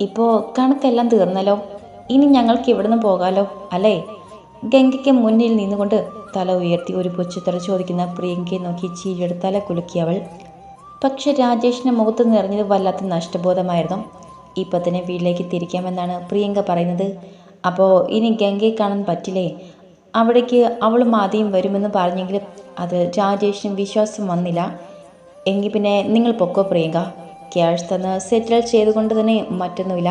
ഇപ്പോൾ കണക്കെല്ലാം തീർന്നല്ലോ. ഇനി ഞങ്ങൾക്ക് ഇവിടുന്ന് പോകാലോ അല്ലേ? ഗംഗയ്ക്ക് മുന്നിൽ നിന്നുകൊണ്ട് തല ഉയർത്തി ഒരു പുച്ഛത്തറ ചോദിക്കുന്ന പ്രിയങ്കയെ നോക്കി ചീരിയുടെ തല കുലുക്കിയവൾ പക്ഷെ രാജേഷിന്റെ മുഖത്ത് നിറഞ്ഞത് വല്ലാത്ത നഷ്ടബോധമായിരുന്നു. ഇപ്പം തന്നെ വീട്ടിലേക്ക് തിരിക്കാമെന്നാണ് പ്രിയങ്ക പറയുന്നത്. അപ്പോൾ ഇനി ഗംഗയെ കാണാൻ പറ്റില്ലേ? അവിടേക്ക് അവളും ആദ്യം വരുമെന്ന് പറഞ്ഞെങ്കിലും അത് രാജേഷിന് വിശ്വാസം വന്നില്ല. എങ്കിൽ പിന്നെ നിങ്ങൾ പൊക്കോ പ്രിയങ്ക? ക്യാഷ് തന്ന് സെറ്റിൽ ചെയ്തുകൊണ്ട് തന്നെ മറ്റൊന്നുമില്ല.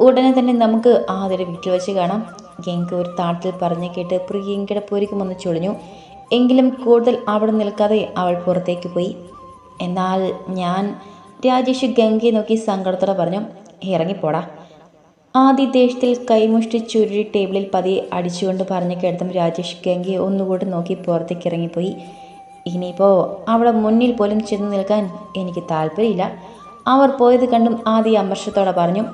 ഉടനെ തന്നെ നമുക്ക് ആദ്യം വീട്ടിൽ വെച്ച് കാണാം. ഗംഗ ഒരു താട്ടിൽ പറഞ്ഞു കേട്ട് പ്രിയങ്കയുടെ പൊരിക്കുമൊന്ന് ചൊളിഞ്ഞു. എങ്കിലും കൂടുതൽ അവിടെ നിൽക്കാതെ അവൾ പുറത്തേക്ക് പോയി. എന്നാൽ ഞാൻ രാജേഷ് ഗംഗയെ നോക്കി സങ്കടത്തോടെ പറഞ്ഞു ഇറങ്ങിപ്പോടാ. ആദ്യ ദേഷ്യത്തിൽ കൈമുഷ്ടി ചുരുടി ടേബിളിൽ പതിയെ അടിച്ചുകൊണ്ട് പറഞ്ഞു കേട്ടതും രാജേഷ് ഗംഗയെ ഒന്നുകൂടി നോക്കി പുറത്തേക്ക് ഇറങ്ങിപ്പോയി. ഇനിയിപ്പോൾ അവിടെ മുന്നിൽ പോലും ചെന്ന് നിൽക്കാൻ എനിക്ക് താല്പര്യമില്ല. അവർ പോയത് കണ്ടും ആദ്യ അമർഷത്തോടെ പറഞ്ഞു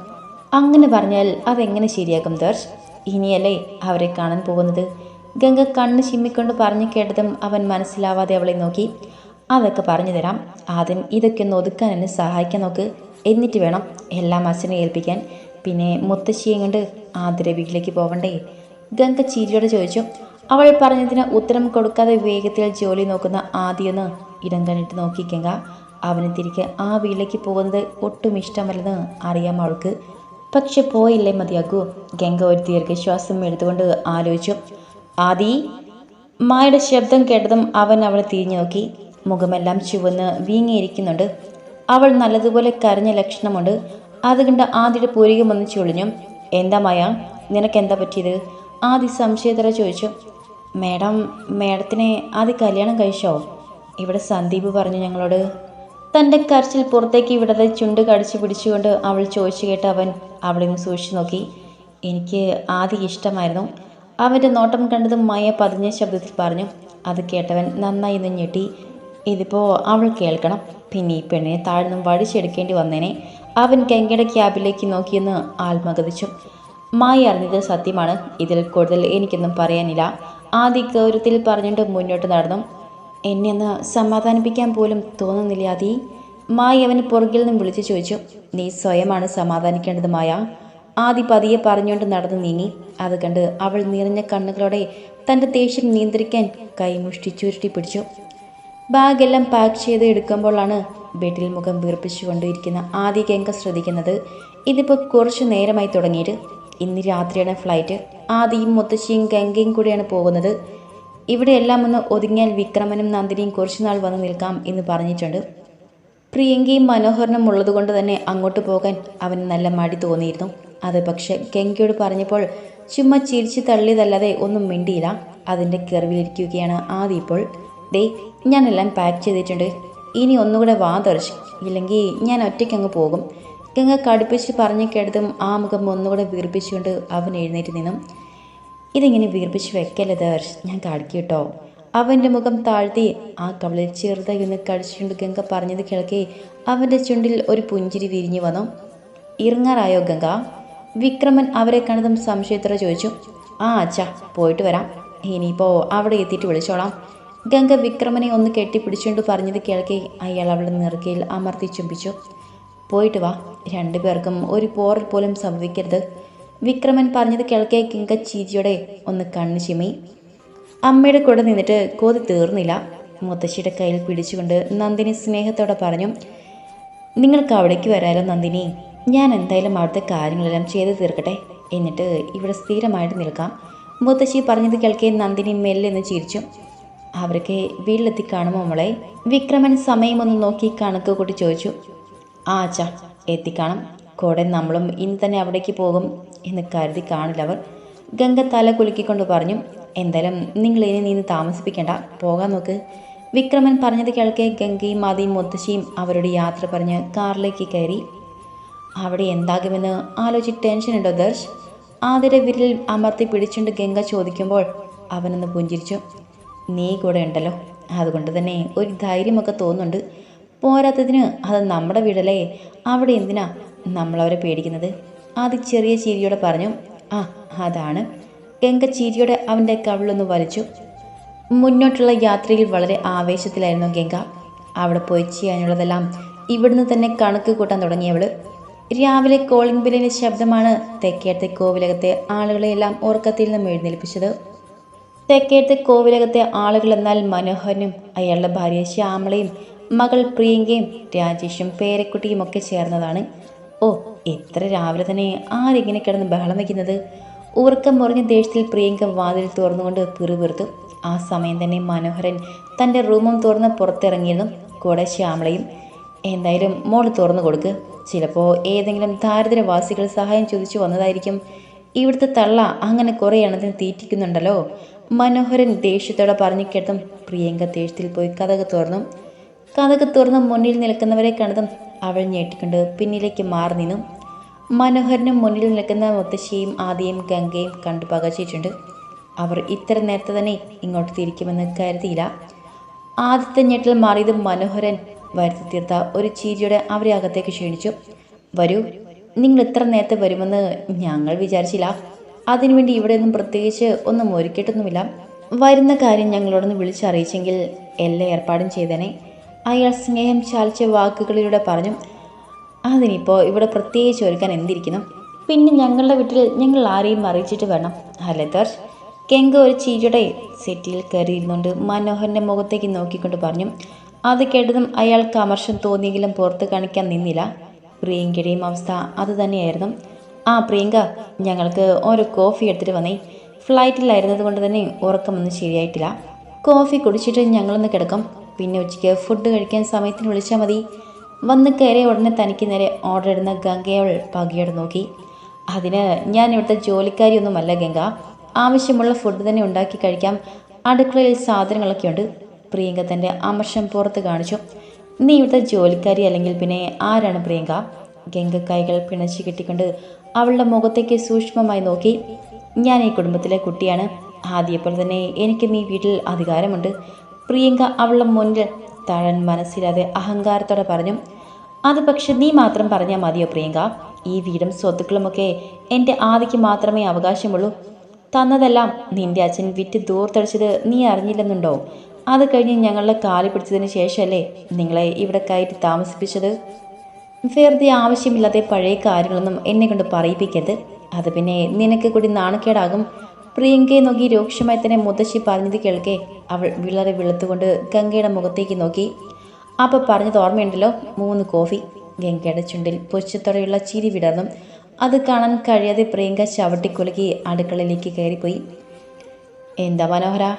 അങ്ങനെ പറഞ്ഞാൽ അതെങ്ങനെ ശരിയാക്കും ദർശ്? ഇനിയല്ലേ അവരെ കാണാൻ പോകുന്നത്? ഗംഗ കണ്ണ് ചിമ്മിക്കൊണ്ട് പറഞ്ഞു കേട്ടതും അവൻ മനസ്സിലാവാതെ അവളെ നോക്കി അതൊക്കെ പറഞ്ഞു തരാം. ആദ്യം ഇതൊക്കെ ഒന്ന് ഒതുക്കാൻ എന്നെ സഹായിക്കാൻ നോക്ക്. എന്നിട്ട് വേണം എല്ലാം അച്ഛനെ ഏൽപ്പിക്കാൻ. പിന്നെ മുത്തശ്ശിയെ കണ്ട് ആതിര വീട്ടിലേക്ക് പോവണ്ടേ? ഗംഗ ചിരിയോടെ ചോദിച്ചു അവൾ പറഞ്ഞതിന് ഉത്തരം കൊടുക്കാതെ വേഗത്തിൽ ജോലി നോക്കുന്ന ആദ്യമൊന്ന് ഇടം കണ്ടിട്ട് നോക്കി ഗംഗ. അവന് തിരികെ ആ വീട്ടിലേക്ക് പോകുന്നത് ഒട്ടും ഇഷ്ടമല്ലെന്ന് അറിയാം അവൾക്ക്. പക്ഷെ പോയില്ലേ മതിയാക്കൂ? ഗംഗ ഒരു ദീർഘശ്വാസം എടുത്തുകൊണ്ട് ആലോചിച്ചു. ആദി മായുടെ ശബ്ദം കേട്ടതും അവൻ അവളെ തിരിഞ്ഞു നോക്കി. മുഖമെല്ലാം ചുവന്ന് വീങ്ങിയിരിക്കുന്നുണ്ട്. അവൾ നല്ലതുപോലെ കരഞ്ഞ ലക്ഷണമുണ്ട്. അത് കണ്ട് ആദിയുടെ പൂരികം ഒന്ന് ചൊളിഞ്ഞു. എന്താ മായ? നിനക്ക് എന്താ പറ്റിയത്? ആദി സംശയത്തോടെ ചോദിച്ചു. മേഡം മേഡത്തിനെ ആദ്യ കല്യാണം കഴിച്ചോ? ഇവിടെ സന്ദീപ് പറഞ്ഞു ഞങ്ങളോട്. തന്റെ കരച്ചിൽ പുറത്തേക്ക് വിടാതെ ചുണ്ട് കടിച്ചു പിടിച്ചുകൊണ്ട് അവൾ ചോദിച്ചു കേട്ട് അവൻ അവളെ ഒന്ന് സൂക്ഷിച്ചു നോക്കി. എനിക്ക് ആദ്യം ഇഷ്ടമായിരുന്നു. അവന്റെ നോട്ടം കണ്ടതും മായ പതിഞ്ഞ ശബ്ദത്തിൽ പറഞ്ഞു. അത് കേട്ടവൻ നന്നായി നിന്ന് ഞെട്ടി. ഇതിപ്പോൾ അവൾ കേൾക്കണം. പിന്നെ ഈ പെണ്ണിനെ താഴ്ന്നും വടിച്ചെടുക്കേണ്ടി വന്നേനെ. അവൻ ഗംഗയുടെ ക്യാബിലേക്ക് നോക്കിയെന്ന് ആത്മഗതിച്ചു. മായ അറിഞ്ഞത് സത്യമാണ്. ഇതിൽ കൂടുതൽ എനിക്കൊന്നും പറയാനില്ല. ആദ്യ ഗൗരവത്തിൽ പറഞ്ഞുകൊണ്ട് മുന്നോട്ട് നടന്നു. എന്നെ ഒന്ന് സമാധാനിപ്പിക്കാൻ പോലും തോന്നുന്നില്ല അതി മായ അവന് പുറകിൽ നിന്നും വിളിച്ചു ചോദിച്ചു നീ സ്വയമാണ് സമാധാനിക്കേണ്ടത് മായ? ആദി പതിയെ പറഞ്ഞുകൊണ്ട് നടന്നു നീങ്ങി. അത് കണ്ട് അവൾ നിറഞ്ഞ കണ്ണുകളോടെ തന്റെ ദേഷ്യം നിയന്ത്രിക്കാൻ കൈമുഷ്ടി ചുരുട്ടി പിടിച്ചു. ബാഗെല്ലാം പാക്ക് ചെയ്ത് എടുക്കുമ്പോഴാണ് ബെഡിൽ മുഖം വീർപ്പിച്ചുകൊണ്ടിരിക്കുന്ന ആദി ഗംഗ ശ്രദ്ധിക്കുന്നത്. ഇതിപ്പോൾ കുറച്ച് നേരമായി തുടങ്ങിയിട്ട്. ഇന്ന് രാത്രിയാണ് ഫ്ലൈറ്റ്. ആദിയും മുത്തശ്ശിയും ഗംഗയും കൂടെയാണ് പോകുന്നത്. ഇവിടെ എല്ലാം ഒന്ന് ഒതുങ്ങിയാൽ വിക്രമനും നന്ദിനിയും കുറച്ചുനാൾ വന്ന് നിൽക്കാം എന്ന് പറഞ്ഞിട്ടുണ്ട്. പ്രിയങ്കയും മനോഹരനും ഉള്ളതുകൊണ്ട് തന്നെ അങ്ങോട്ട് പോകാൻ അവന് നല്ല മടി തോന്നിയിരുന്നു. അത് പക്ഷെ ഗംഗയോട് പറഞ്ഞപ്പോൾ ചുമ്മാ ചിരിച്ചു തള്ളിയതല്ലാതെ ഒന്നും മിണ്ടിയില്ല. അതിന്റെ കെറിവിലിരിക്കുകയാണ് ആദ്യം ഇപ്പോൾ. ദേ ഞാനെല്ലാം പാക്ക് ചെയ്തിട്ടുണ്ട്. ഇനി ഒന്നുകൂടെ വാ തെറിച്ച് ഇല്ലെങ്കിൽ ഞാൻ ഒറ്റയ്ക്ക് അങ്ങ് പോകും. ഗംഗ കടുപ്പിച്ച് പറഞ്ഞു കേട്ടതും ആ മുഖം ഒന്നുകൂടെ വീർപ്പിച്ചുകൊണ്ട് അവൻ എഴുന്നേറ്റ് നിന്നും. ഇതിങ്ങനെ വീർപ്പിച്ച് ദർശ്? ഞാൻ കേട്ടോ അവന്റെ മുഖം താഴ്ത്തി ആ കവളിൽ ചെറുതായി ഒന്ന് കടിച്ചുകൊണ്ട് ഗംഗ പറഞ്ഞത് കിഴക്കേ അവന്റെ ചുണ്ടിൽ ഒരു പുഞ്ചിരി വിരിഞ്ഞു വന്നു. ഇറങ്ങാറായോ ഗംഗ? വിക്രമൻ അവരെ കണ്ടതും സംശയത്തോടെ ചോദിച്ചു. ആ അച്ഛാ പോയിട്ട് വരാം. ഇനിയിപ്പോൾ അവിടെ എത്തിയിട്ട് വിളിച്ചോളാം. ഗംഗ വിക്രമനെ ഒന്ന് കെട്ടിപ്പിടിച്ചുകൊണ്ട് പറഞ്ഞത് കേൾക്കെ. അയാൾ അവളുടെ നെറുകയിൽ അമർത്തി ചുംബിച്ചു. പോയിട്ട് വാ. രണ്ടുപേർക്കും ഒരു പോറൽ പോലും സംഭവിക്കരുത്. വിക്രമൻ പറഞ്ഞത് കേൾക്കെ കിങ്ക ചീച്ചിയുടെ ഒന്ന് കണ്ണു ചിമ്മി അമ്മയുടെ കൂടെ നിന്നിട്ട് കോതി തീർന്നില്ല. മുത്തശ്ശിയുടെ കയ്യിൽ പിടിച്ചുകൊണ്ട് നന്ദിനി സ്നേഹത്തോടെ പറഞ്ഞു നിങ്ങൾക്ക് അവിടേക്ക് വരാലോ നന്ദിനി. ഞാൻ എന്തായാലും അവിടുത്തെ കാര്യങ്ങളെല്ലാം ചെയ്തു തീർക്കട്ടെ. എന്നിട്ട് ഇവിടെ സ്ഥിരമായിട്ട് നിൽക്കാം. മുത്തശ്ശി പറഞ്ഞത് കേൾക്കേ നന്ദിനി മെല്ലെന്ന് ചിരിച്ചു. അവർക്ക് വീട്ടിലെത്തി കാണുമോ മോളെ? വിക്രമൻ സമയമൊന്ന് നോക്കി കണക്ക് കൂട്ടി ചോദിച്ചു. ആ അച്ഛാ എത്തിക്കാണും. കൂടെ നമ്മളും ഇന്ന് തന്നെ അവിടേക്ക് പോകും എന്ന് കരുതി കാണില്ല അവർ. ഗംഗ തല കുലുക്കിക്കൊണ്ട് പറഞ്ഞു എന്തായാലും നിങ്ങൾ ഇനി നിന്ന് താമസിപ്പിക്കേണ്ട. പോകാൻ നോക്ക്. വിക്രമൻ പറഞ്ഞത് കേൾക്കെ ഗംഗയും മതിയും മുത്തശ്ശിയും അവരുടെ യാത്ര പറഞ്ഞ് കാറിലേക്ക് കയറി. അവിടെ എന്താകുമെന്ന് ആലോചിച്ച് ടെൻഷനുണ്ടോ ദർശ്? ആതിരെ വിരലിൽ അമർത്തി പിടിച്ചുകൊണ്ട് ഗംഗ ചോദിക്കുമ്പോൾ അവനൊന്ന് പുഞ്ചിരിച്ചു. നീ കൂടെ ഉണ്ടല്ലോ. അതുകൊണ്ട് തന്നെ ഒരു ധൈര്യമൊക്കെ തോന്നുന്നുണ്ട്. പോരാത്തതിന് അത് നമ്മുടെ വീടല്ലേ. അവിടെ എന്തിനാ നമ്മളവരെ പേടിക്കുന്നത്? ആദ്യ ചെറിയ ചിരിയോടെ പറഞ്ഞു ആ അതാണ്. ഗംഗ ചിരിയോടെ അവന്റെ കവിളൊന്ന് വലിച്ചു. മുന്നോട്ടുള്ള യാത്രയിൽ വളരെ ആവേശത്തിലായിരുന്നു ഗംഗ. അവിടെ പോയി ചെയ്യാനുള്ളതെല്ലാം ഇവിടുന്ന് തന്നെ കണക്ക് കൂട്ടാൻ തുടങ്ങിയവൾ രാവിലെ കോളിംഗ് ബില്ലിന്റെ ശബ്ദമാണ് തെക്കേടത്തെ കോവിലകത്തെ ആളുകളെയെല്ലാം ഉറക്കത്തിൽ നിന്നും എഴുന്നേൽപ്പിച്ചത്. തെക്കേത്തെ കോവിലകത്തെ ആളുകൾ എന്നാൽ മനോഹരനും അയാളുടെ ഭാര്യ ശ്യാമളയും മകൾ പ്രിയങ്കയും രാജേഷും പേരക്കുട്ടിയും ഒക്കെ ചേർന്നതാണ്. എത്ര രാവിലെ തന്നെ ആരിങ്ങനെ കിടന്ന് ബഹളം വയ്ക്കുന്നത് ഉറക്കം മുറിഞ്ഞ ദേഷ്യത്തിൽ പ്രിയങ്ക വാതിൽ തുറന്നുകൊണ്ട് പിറുപിറുത്തു ആ സമയം തന്നെ മനോഹരൻ തന്റെ റൂമും തുറന്ന് പുറത്തിറങ്ങിയതും കൂടെ ശ്യാമളയും. എന്തായാലും മോൾ തുറന്നു കൊടുക്ക്. ചിലപ്പോൾ ഏതെങ്കിലും ദാരിദ്ര്യവാസികൾ സഹായം ചോദിച്ചു വന്നതായിരിക്കും. ഇവിടുത്തെ തള്ള അങ്ങനെ കുറേ എണ്ണത്തിന് തീറ്റിക്കുന്നുണ്ടല്ലോ. മനോഹരൻ ദേഷ്യത്തോടെ പറഞ്ഞു കേട്ടതും പ്രിയങ്ക ദേഷ്യത്തിൽ പോയി കഥക് തുറന്നു. കഥക് തുറന്ന് മുന്നിൽ നിൽക്കുന്നവരെ കണ്ടതും അവൾ ഞെട്ടിക്കൊണ്ട് പിന്നിലേക്ക് മാറി നിന്നു. മനോഹരനും മുന്നിൽ നിൽക്കുന്ന മുത്തശ്ശിയും ആദിയും ഗംഗയും കണ്ടു പകച്ചിട്ടുണ്ട്. അവർ ഇത്ര നേരത്തെ തന്നെ ഇങ്ങോട്ട് തിരിക്കുമെന്ന് കരുതിയില്ല. ആദ്യത്തെ ഞെട്ടൽ മാറിയത് മനോഹരൻ വരുത്തി തീർത്ത ഒരു ചീരിയോടെ അവരെ അകത്തേക്ക് ക്ഷണിച്ചു. വരൂ നിങ്ങൾ ഇത്ര നേരത്തെ വരുമെന്ന് ഞങ്ങൾ വിചാരിച്ചില്ല. അതിനുവേണ്ടി ഇവിടെയൊന്നും പ്രത്യേകിച്ച് ഒന്നും ഒരുക്കിയിട്ടൊന്നുമില്ല. വരുന്ന കാര്യം ഞങ്ങളോടൊന്ന് വിളിച്ചറിയിച്ചെങ്കിൽ എല്ലാ ഏർപ്പാടും ചെയ്തേനെ. അയാൾ സ്നേഹം ചാലിച്ച വാക്കുകളിലൂടെ പറഞ്ഞു അതിനിപ്പോൾ ഇവിടെ പ്രത്യേകിച്ച് ഒരുക്കാൻ എന്തിരിക്കുന്നു? പിന്നെ ഞങ്ങളുടെ വീട്ടിൽ ഞങ്ങൾ ആരെയും അറിയിച്ചിട്ട് വേണം അല്ലേ ദർശ് കെങ്ക ഒരു ചീരുടെ സെറ്റിൽ കയറിയിരുന്നുകൊണ്ട് മനോഹരന്റെ മുഖത്തേക്ക് നോക്കിക്കൊണ്ട് പറഞ്ഞു അത് കേട്ടതും അയാൾക്ക് അമർഷം തോന്നിയെങ്കിലും പുറത്ത് കാണിക്കാൻ നിന്നില്ല. പ്രിയങ്കയുടെയും അവസ്ഥ അത് തന്നെയായിരുന്നു. ആ പ്രിയങ്ക ഞങ്ങൾക്ക് ഒരു കോഫി എടുത്തിട്ട് വന്നേ. ഫ്ലൈറ്റിലായിരുന്നത് കൊണ്ട് തന്നെ ഉറക്കമൊന്നും ശരിയായിട്ടില്ല. കോഫി കുടിച്ചിട്ട് ഞങ്ങളൊന്ന് കിടക്കും. പിന്നെ ഉച്ചയ്ക്ക് ഫുഡ് കഴിക്കാൻ സമയത്തിന് വിളിച്ചാൽ മതി. വന്ന് കയറിയ ഉടനെ തനിക്ക് നേരെ ഓർഡർ ഇടുന്ന ഗംഗയവൾ പകയോട് നോക്കി. അതിന് ഞാൻ ഇവിടുത്തെ ജോലിക്കാരിയൊന്നുമല്ല ഗംഗ. ആവശ്യമുള്ള ഫുഡ് തന്നെ ഉണ്ടാക്കി കഴിക്കാം. അടുക്കളയിൽ സാധനങ്ങളൊക്കെ ഉണ്ട്. പ്രിയങ്ക തന്റെ അമർഷം പുറത്ത് കാണിച്ചു. നീ ഇവിടുത്തെ ജോലിക്കാരി അല്ലെങ്കിൽ പിന്നെ ആരാണ് പ്രിയങ്ക? ഗംഗ കൈകൾ പിണച്ചു കെട്ടിക്കൊണ്ട് അവളുടെ മുഖത്തേക്ക് സൂക്ഷ്മമായി നോക്കി. ഞാൻ ഈ കുടുംബത്തിലെ കുട്ടിയാണ്. ആദ്യപ്പോൾ തന്നെ എനിക്കും ഈ വീട്ടിൽ അധികാരമുണ്ട്. പ്രിയങ്ക അവളുടെ മുന്നിൽ താഴൻ മനസ്സിലാതെ അഹങ്കാരത്തോടെ പറഞ്ഞു അത് പക്ഷെ നീ മാത്രം പറഞ്ഞാൽ മതിയോ പ്രിയങ്ക? ഈ വീടും സ്വത്തുക്കളുമൊക്കെ എന്റെ ആദിക്ക് മാത്രമേ അവകാശമുള്ളൂ. തന്നതെല്ലാം നിന്റെ അച്ഛൻ വിറ്റ് ദൂർത്തടിച്ചത് നീ അറിഞ്ഞില്ലെന്നുണ്ടോ? അത് കഴിഞ്ഞ് ഞങ്ങളുടെ കാലി പിടിച്ചതിന് ശേഷമല്ലേ നിങ്ങളെ ഇവിടെ കയറ്റി താമസിപ്പിച്ചത്? വെറുതെ ആവശ്യമില്ലാതെ പഴയ കാര്യങ്ങളൊന്നും എന്നെ കൊണ്ട് പറയിപ്പിക്കരുത്. അത് പിന്നെ നിനക്ക് കൂടി നാണക്കേടാകും. പ്രിയങ്കയെ നോക്കി രൂക്ഷമായി തന്നെ മുത്തശ്ശി പറഞ്ഞത് കേൾക്കെ. അവൾ വിളറി വെളുത്തുകൊണ്ട് ഗംഗയുടെ മുഖത്തേക്ക് നോക്കി. അപ്പോൾ പറഞ്ഞത് ഓർമ്മയുണ്ടല്ലോ? മൂന്ന് കോഫി. ഗംഗയുടെ ചുണ്ടിൽ പൊച്ചത്തോടെയുള്ള ചിരി വിടർന്നു. അത് കാണാൻ കഴിയാതെ പ്രിയങ്ക ചവിട്ടിക്കുലുക്കി അടുക്കളയിലേക്ക് കയറിപ്പോയി. എന്താ മനോഹര?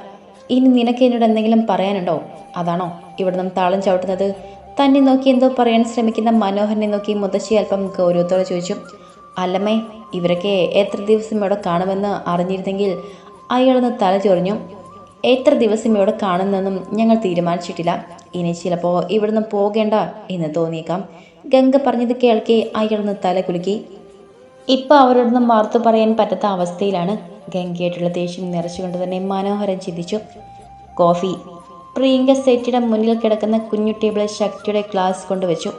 ഇനി നിനക്ക് എന്നോട് എന്തെങ്കിലും പറയാനുണ്ടോ? അതാണോ ഇവിടെ നിന്ന് താളം ചവിട്ടുന്നത്? തന്നെ നോക്കി എന്തോ പറയാൻ ശ്രമിക്കുന്ന മനോഹരനെ നോക്കി മുത്തശ്ശി അല്പം ഗൗരവത്തോടെ ചോദിച്ചു. അല്ലമ്മേ ഇവരൊക്കെ എത്ര ദിവസം ഇവിടെ കാണുമെന്ന് അറിഞ്ഞിരുന്നെങ്കിൽ അയാളൊന്ന് തല ചൊറിഞ്ഞു. എത്ര ദിവസം ഇവിടെ കാണുന്നെന്നും ഞങ്ങൾ തീരുമാനിച്ചിട്ടില്ല. ഇനി ചിലപ്പോൾ ഇവിടുന്ന് പോകേണ്ട എന്ന് തോന്നിയേക്കാം. ഗംഗ പറഞ്ഞത് കേൾക്കെ അയാളൊന്ന് തല കുലുക്കി. ഇപ്പോൾ അവരോടൊന്നും വാർത്തു പറയാൻ പറ്റാത്ത അവസ്ഥയിലാണ് ഗംഗയായിട്ടുള്ള ദേഷ്യം നിറച്ചുകൊണ്ട് തന്നെ മനോഹരൻ ചിന്തിച്ചു. കോഫി. പ്രിയങ്ക സെറ്റിയുടെ മുന്നിൽ കിടക്കുന്ന കുഞ്ഞു ടേബിളിൽ ശക്തിയുടെ ഗ്ലാസ് കൊണ്ടുവച്ചു.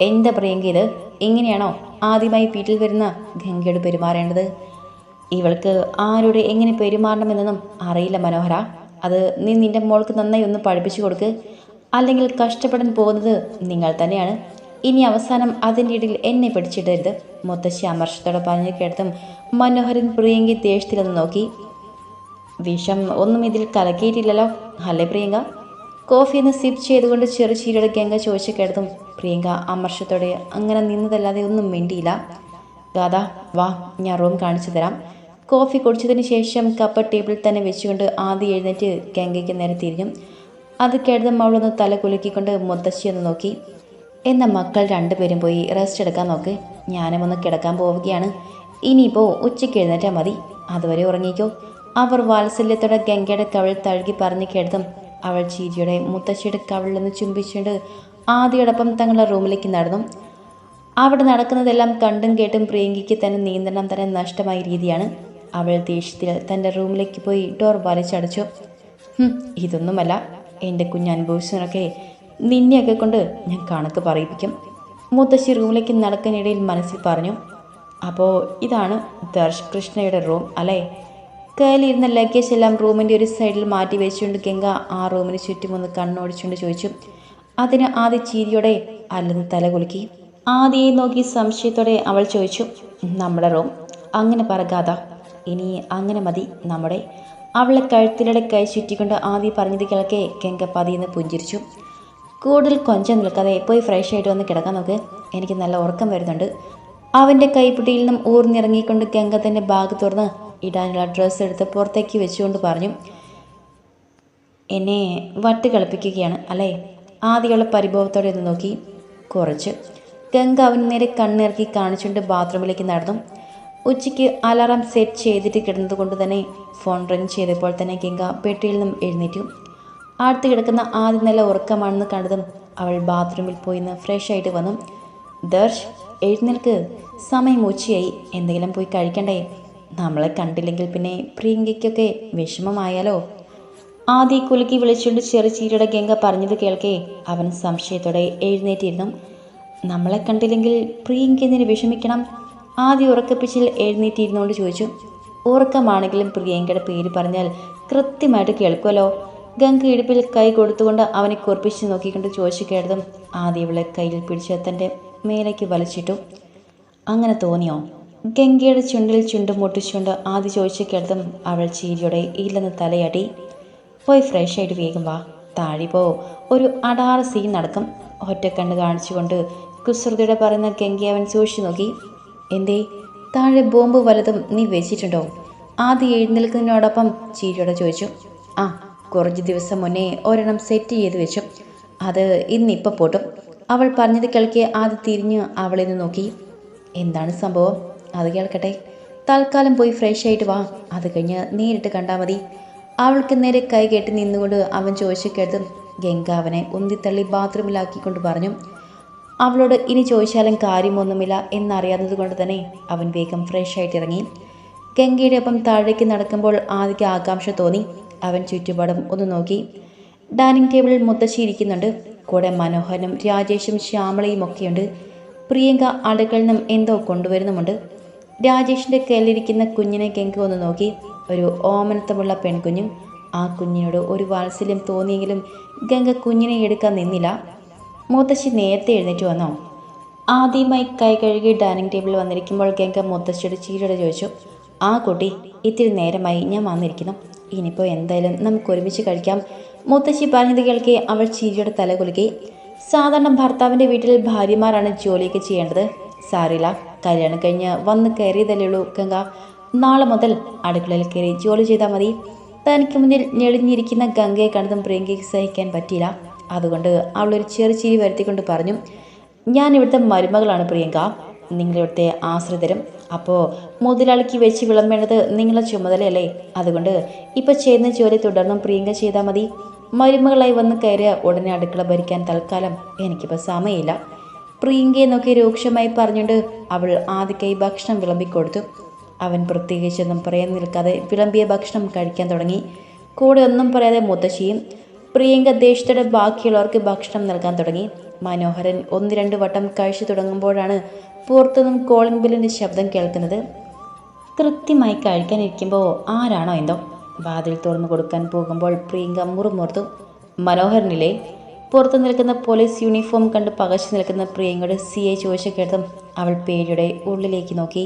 എന്താ പ്രിയങ്ക ഇത്? ഇങ്ങനെയാണോ ആദ്യമായി വീട്ടിൽ വരുന്ന ഗംഗയോട് പെരുമാറേണ്ടത്? ഇവൾക്ക് ആരോട് എങ്ങനെ പെരുമാറണമെന്നൊന്നും അറിയില്ല മനോഹര. അത് നീ നിന്റെ മോൾക്ക് നന്നായി ഒന്ന് പഠിപ്പിച്ചു കൊടുക്ക്. അല്ലെങ്കിൽ കഷ്ടപ്പെടാൻ പോകുന്നത് നിങ്ങൾ തന്നെയാണ്. ഇനി അവസാനം അതിന്റെ ഇടയിൽ എന്നെ പിടിച്ചിടരുത്. മുത്തശ്ശി അമർഷത്തോടെ പറഞ്ഞു കേട്ടതും മനോഹരൻ പ്രിയങ്കി ദേഷ്യത്തിലൊന്ന് നോക്കി. വിഷം ഒന്നും ഇതിൽ കലക്കിയിട്ടില്ലല്ലോ. അല്ലേ പ്രിയങ്ക? കോഫി ഒന്ന് സിപ്പ് ചെയ്തുകൊണ്ട് ചെറു ചീരയുടെ ഗംഗ ചോദിച്ചു കേട്ടതും പ്രിയങ്ക അമർഷത്തോടെ അങ്ങനെ നിന്നതല്ലാതെ ഒന്നും മിണ്ടിയില്ല. ഗാഥ വാ ഞാൻ റൂം കാണിച്ചു തരാം. കോഫി കുടിച്ചതിന് ശേഷം കപ്പ് ടേബിളിൽ തന്നെ വെച്ചുകൊണ്ട് ആദ്യം എഴുന്നേറ്റ് ഗംഗയ്ക്ക് നേരെ തിരിഞ്ഞു. അത് കേട്ടതും അവളൊന്ന് തല കുലുക്കിക്കൊണ്ട് മുത്തശ്ശി ഒന്ന് നോക്കി. എന്ന മക്കൾ രണ്ടുപേരും പോയി റെസ്റ്റ് എടുക്കാൻ നോക്ക്. ഞാനും ഒന്ന് കിടക്കാൻ പോവുകയാണ്. ഇനിയിപ്പോൾ ഉച്ചയ്ക്ക് എഴുന്നേറ്റാൽ മതി. അതുവരെ ഉറങ്ങിക്കോ. അവർ വാത്സല്യത്തോടെ ഗംഗയുടെ കവിൾ തഴുകി പറഞ്ഞു കേട്ടതും അവൾ ചീരിയുടെ മുത്തശ്ശിയുടെ കവിളിൽ നിന്ന് ചുംബിച്ചുകൊണ്ട് ആദ്യയോടൊപ്പം തങ്ങളുടെ റൂമിലേക്ക് നടന്നു. അവിടെ നടക്കുന്നതെല്ലാം കണ്ടും കേട്ടും പ്രിയങ്കിക്ക് തന്നെ നിയന്ത്രണം തന്നെ നഷ്ടമായ രീതിയാണ്. അവൾ ദേഷ്യത്തിൽ തന്റെ റൂമിലേക്ക് പോയി ഡോർ വലിച്ചടച്ചു. ഇതൊന്നുമല്ല. എന്റെ കുഞ്ഞ് അനുഭവിച്ചതിനൊക്കെ നിന്നെയൊക്കെ കൊണ്ട് ഞാൻ കണക്ക് പറയിപ്പിക്കും. മുത്തശ്ശി റൂമിലേക്ക് നടക്കാനിടയിൽ മനസ്സിൽ പറഞ്ഞു അപ്പോൾ ഇതാണ് ദർശ് കൃഷ്ണയുടെ റൂം അല്ലേ? കയ്യിലിരുന്ന ലഗേജ് എല്ലാം റൂമിന്റെ ഒരു സൈഡിൽ മാറ്റി വെച്ചുകൊണ്ട് ഗംഗ ആ റൂമിന് ചുറ്റുമൊന്ന് കണ്ണോടിച്ചുകൊണ്ട് ചോദിച്ചു അതിന് ആദ്യ ചീരിയോടെ അല്ലെന്ന് തല കുലുക്കി. ആദിയെ നോക്കി സംശയത്തോടെ അവൾ ചോദിച്ചു നമ്മുടെ റൂം അങ്ങനെ പറകാത ഇനി അങ്ങനെ മതി നമ്മുടെ. അവളെ കഴുത്തിലൂടെ കൈ ചുറ്റിക്കൊണ്ട് ആദ്യ പറഞ്ഞത് കിളക്കെ കെങ്ക പതിയെന്ന് പുഞ്ചിരിച്ചു. കൂടുതൽ കൊഞ്ചം നിൽക്കാതെ പോയി ഫ്രഷ് ആയിട്ട് വന്ന് കിടക്കാൻ നോക്ക്. എനിക്ക് നല്ല ഉറക്കം വരുന്നുണ്ട്. അവന്റെ കൈപ്പിട്ടിയിൽ നിന്നും ഊർന്നിറങ്ങിക്കൊണ്ട് ഗംഗ തന്നെ ബാഗ് തുറന്ന് ഇടാനുള്ള ഡ്രസ്സ് എടുത്ത് പുറത്തേക്ക് വെച്ചുകൊണ്ട് പറഞ്ഞു എന്നെ വട്ട് കളിപ്പിക്കുകയാണ് അല്ലേ? ആദ്യമുള്ള പരിഭവത്തോടെ ഒന്ന് നോക്കി കുറച്ച്. ഗംഗ അവന് നേരെ കണ്ണിറക്കി കാണിച്ചുകൊണ്ട് ബാത്റൂമിലേക്ക് നടന്നു. ഉച്ചയ്ക്ക് അലാറം സെറ്റ് ചെയ്തിട്ട് കിടന്നതുകൊണ്ട് തന്നെ ഫോൺ റിങ് ചെയ്തപ്പോൾ തന്നെ ഗംഗ പെട്ടിയിൽ നിന്നും എഴുന്നേറ്റു. അടുത്ത് കിടക്കുന്ന ആദ്യ നില ഉറക്കമാണെന്ന് കണ്ടതും അവൾ ബാത്റൂമിൽ പോയി നിന്ന് ഫ്രഷ് ആയിട്ട് വന്നു. ദർശ് എഴുന്നേൽക്ക്. സമയം ഉച്ചയായി. എന്തെങ്കിലും പോയി കഴിക്കണ്ടേ? നമ്മളെ കണ്ടില്ലെങ്കിൽ പിന്നെ പ്രിയങ്കയ്ക്കൊക്കെ വിഷമമായാലോ? ആദ്യ കുലുക്കി വിളിച്ചുകൊണ്ട് ചെറു ചീരയുടെ ഗംഗ പറഞ്ഞത് കേൾക്കേ. അവൻ സംശയത്തോടെ എഴുന്നേറ്റിരുന്നു. നമ്മളെ കണ്ടില്ലെങ്കിൽ പ്രിയങ്ക എന്തിന് വിഷമിക്കണം ആദ്യ ഉറക്കപ്പിച്ചിൽ എഴുന്നേറ്റിരുന്നുകൊണ്ട് ചോദിച്ചു. ഉറക്കമാണെങ്കിലും പ്രിയങ്കയുടെ പേര് പറഞ്ഞാൽ കൃത്യമായിട്ട് കേൾക്കുമല്ലോ ഗംഗ ഇടുപ്പിൽ കൈ കൊടുത്തുകൊണ്ട് അവനെ കുറിപ്പിച്ച് നോക്കിക്കൊണ്ട് ചോദിച്ചു കേട്ടതും ആദ്യ ഇവളെ കയ്യിൽ പിടിച്ച് തന്റെ മേലേക്ക് വലിച്ചിട്ടു. അങ്ങനെ തോന്നിയോ? ഗംഗയുടെ ചുണ്ടിൽ ചുണ്ടും മുട്ടിച്ചുകൊണ്ട് ആദ്യ ചോദിച്ചു കേട്ടതും അവൾ ചീരിയോടെ ഇല്ലെന്ന് തലയാട്ടി. പോയി ഫ്രഷ് ആയിട്ട് വേഗം വാ. താഴെ പോ. ഒരു അടാറ് സീൻ നടക്കും. ഒറ്റക്കണ്ണ് കാണിച്ചുകൊണ്ട് കുസൃതിയുടെ പറയുന്ന ഗംഗി അവൻ സൂക്ഷിച്ചു നോക്കി. എന്തേ? താഴെ ബോംബ് വലതും നീ വെച്ചിട്ടുണ്ടോ? ആദ്യം എഴുന്നേൽക്കുന്നതിനോടൊപ്പം ചീരിയോടെ ചോദിച്ചു. ആ കുറച്ച് ദിവസം മുന്നേ ഒരെണ്ണം സെറ്റ് ചെയ്ത് വെച്ചു. അത് ഇന്നിപ്പോൾ പൊട്ടും. അവൾ പറഞ്ഞത് കേൾക്കെ ആദ്യം തിരിഞ്ഞ് അവളെ നിന്ന് നോക്കി. എന്താണ് സംഭവം? അത് കേൾക്കട്ടെ. തൽക്കാലം പോയി ഫ്രഷ് ആയിട്ട് വാ. അത് കഴിഞ്ഞ് നേരിട്ട് കണ്ടാൽ മതി. അവൾക്ക് നേരെ കൈ കെട്ടി നിന്നുകൊണ്ട് അവൻ ചോദിച്ചു കേട്ടതും ഗംഗ അവനെ ഉന്തിത്തള്ളി ബാത്റൂമിലാക്കിക്കൊണ്ട് പറഞ്ഞു. അവളോട് ഇനി ചോദിച്ചാലും കാര്യമൊന്നുമില്ല എന്നറിയാത്തത് കൊണ്ട് തന്നെ അവൻ വേഗം ഫ്രഷ് ആയിട്ട് ഇറങ്ങി. ഗംഗയുടെ ഒപ്പം താഴേക്ക് നടക്കുമ്പോൾ ആദ്യം ആകാംക്ഷ തോന്നി. അവൻ ചുറ്റുപാടും ഒന്ന് നോക്കി. ഡൈനിങ് ടേബിളിൽ മുത്തശ്ശി ഇരിക്കുന്നുണ്ട്. കൂടെ മനോഹരനും രാജേഷും ശ്യാമളയും ഒക്കെയുണ്ട്. പ്രിയങ്ക അടുക്കളിൽ നിന്നും എന്തോ കൊണ്ടുവരുന്നുമുണ്ട്. രാജേഷിന്റെ കയ്യിലിരിക്കുന്ന കുഞ്ഞിനെ ഗംഗ ഒന്ന് നോക്കി. ഒരു ഓമനത്തമുള്ള പെൺകുഞ്ഞും ആ കുഞ്ഞിനോട് ഒരു വാത്സല്യം തോന്നിയെങ്കിലും ഗംഗ കുഞ്ഞിനെ എടുക്കാൻ നിന്നില്ല. മുത്തശ്ശി നേരത്തെ എഴുന്നേറ്റ് വന്നോ? ആദ്യമായി കൈ കഴുകി ഡൈനിങ് ടേബിളിൽ വന്നിരിക്കുമ്പോൾ ഗംഗ മുത്തശ്ശിയുടെ ചീരയുടെ ചോദിച്ചു ആ കുട്ടി ഇത്തിരി നേരമായി ഞാൻ വന്നിരിക്കുന്നു. ഇനിയിപ്പോൾ എന്തായാലും നമുക്ക് ഒരുമിച്ച് കഴിക്കാം. മുത്തശ്ശി പറഞ്ഞത് കേൾക്കെ അവൾ ചീരിയുടെ തല കുലുക്കി. സാധാരണ ഭർത്താവിന്റെ വീട്ടിൽ ഭാര്യമാരാണ് ജോലിയൊക്കെ ചെയ്യേണ്ടത്. സാറില്ല കല്യാണം കഴിഞ്ഞ് വന്ന് കയറിയതല്ലേ ഉള്ളൂ ഗംഗ. നാളെ മുതൽ അടുക്കളയിൽ കയറി ജോലി ചെയ്താൽ മതി. തനിക്ക് മുന്നിൽ ഞെളിഞ്ഞിരിക്കുന്ന ഗംഗയെ കണ്ടതും പ്രിയങ്കയ്ക്ക് സഹിക്കാൻ പറ്റിയില്ല. അതുകൊണ്ട് അവളൊരു ചെറു ചിരി വരുത്തിക്കൊണ്ട് പറഞ്ഞു ഞാൻ ഇവിടുത്തെ മരുമകളാണ് പ്രിയങ്ക. നിങ്ങളിവിടുത്തെ ആശ്രിതരും. അപ്പോൾ മുതലാളിക്ക് വെച്ച് വിളമ്പേണ്ടത് നിങ്ങളുടെ ചുമതലയല്ലേ? അതുകൊണ്ട് ഇപ്പോൾ ചെയ്യുന്ന ജോലി തുടർന്നും പ്രിയങ്ക ചെയ്താൽ മതി. മരുമകളായി വന്ന് കയറിയ ഉടനെ അടുക്കള ഭരിക്കാൻ തൽക്കാലം എനിക്കിപ്പോൾ സമയമില്ല. പ്രിയങ്കയെ നോക്കി രൂക്ഷമായി പറഞ്ഞുകൊണ്ട് അവൾ ആദ്യക്കായി ഭക്ഷണം വിളമ്പിക്കൊടുത്തു. അവൻ പ്രത്യേകിച്ചൊന്നും പറയാൻ നിൽക്കാതെ വിളമ്പിയ ഭക്ഷണം കഴിക്കാൻ തുടങ്ങി. കൂടെ ഒന്നും പറയാതെ മുത്തശ്ശിയും പ്രിയങ്ക ദേഷ്യത്തോടെ ബാക്കിയുള്ളവർക്ക് ഭക്ഷണം നൽകാൻ തുടങ്ങി. മനോഹരൻ ഒന്ന് രണ്ട് വട്ടം കഴിച്ചു തുടങ്ങുമ്പോഴാണ് പുറത്തുനിന്നും കോളിംഗ് ബില്ലിന്റെ ശബ്ദം കേൾക്കുന്നത്. കൃത്യമായി കഴിക്കാനിരിക്കുമ്പോൾ ആരാണോ എന്തോ വാതിൽ തുറന്നു കൊടുക്കാൻ പോകുമ്പോൾ പ്രിയങ്ക മുറുമുറുത്തു. മനോഹരനില്ലേ പുറത്തു നിൽക്കുന്ന പോലീസ് യൂണിഫോം കണ്ട് പകച്ചു നിൽക്കുന്ന പ്രിയങ്കയുടെ സി എ ചോദിച്ചു കേട്ടതും അവൾ പേടിയുടെ ഉള്ളിലേക്ക് നോക്കി.